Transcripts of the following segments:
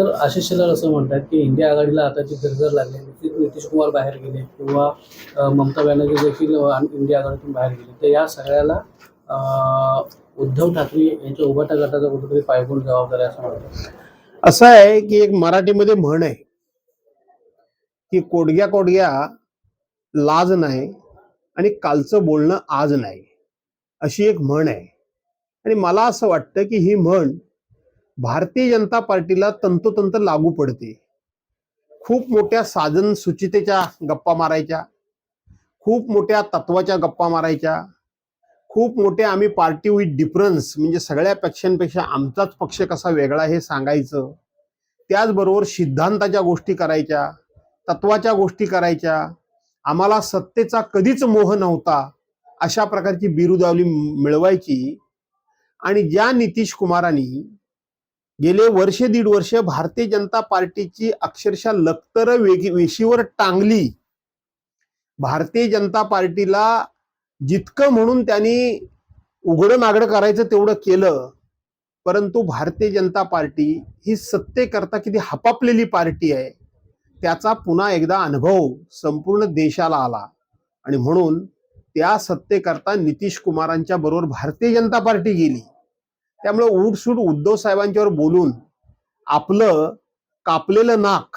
तर आशिष शेलार असं म्हणतात की इंडिया आघाडीला आताची गरगर लागली नितीश नितीश कुमार बाहेर गेले किंवा ममता बॅनर्जी देखील इंडिया आघाडीतून बाहेर गेले. तर या सगळ्याला अ, उद्धव ठाकरे यांच्या उभाटा गटाचा कुठेतरी पायगुण जबाबदार आहे असं म्हणतात असं आहे की एक मराठीमध्ये म्हण आहे की कोडग्या कोडग्या लाज नाही आणि कालचं बोलणं आज नाही. अशी एक म्हण आहे. आणि मला असं वाटतं की ही म्हण भारतीय जनता पार्टीला तंतोतंत लागू पडते. खूप मोठ्या साधन सुचितेच्या गप्पा मारायच्या. खूप मोठ्या तत्वाच्या गप्पा मारायच्या. खूप मोठे आम्ही पार्टी विथ डिफरन्स म्हणजे सगळ्या पक्षांपेक्षा आमचाच पक्ष कसा वेगळा हे सांगायचं. त्याचबरोबर सिद्धांताच्या गोष्टी करायच्या तत्वाच्या गोष्टी करायच्या. आम्हाला सत्तेचा कधीच मोह नव्हता अशा प्रकारची बिरुदावली मिळवायची. आणि ज्या नितीश कुमारांनी गेले वर्षे दीड वर्ष भारतीय जनता पार्टीची अक्षरशः लखतर वेशीवर टांगली. भारतीय जनता पार्टीला जितकं म्हणून त्यांनी उघडं नागडं करायचं तेवढं केलं परंतु भारतीय जनता पार्टी ही सत्तेकरता किती हपापलेली पार्टी आहे त्याचा पुन्हा एकदा अनुभव संपूर्ण देशाला आला. आणि म्हणून त्या सत्तेकरता नितीश कुमारांच्या बरोबर भारतीय जनता पार्टी गेली. त्यामुळे उठसूट उद्धव साहेबांच्यावर बोलून आपलं कापलेलं नाक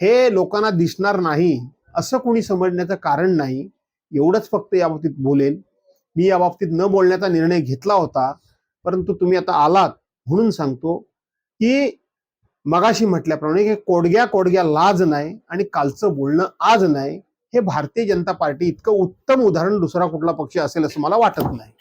हे लोकांना दिसणार नाही असं कोणी समजण्याचं कारण नाही एवढंच फक्त या बाबतीत बोलेल मी या बाबतीत न बोलण्याचा निर्णय घेतला होता परंतु तुम्ही आता आलात म्हणून सांगतो की मगाशी म्हटल्याप्रमाणे हे कोडग्या कोडग्या लाज नाही आणि कालचं बोलणं आज नाही. हे भारतीय जनता पार्टी इतकं उत्तम उदाहरण दुसरा कुठला पक्ष असेल असं मला वाटत नाही.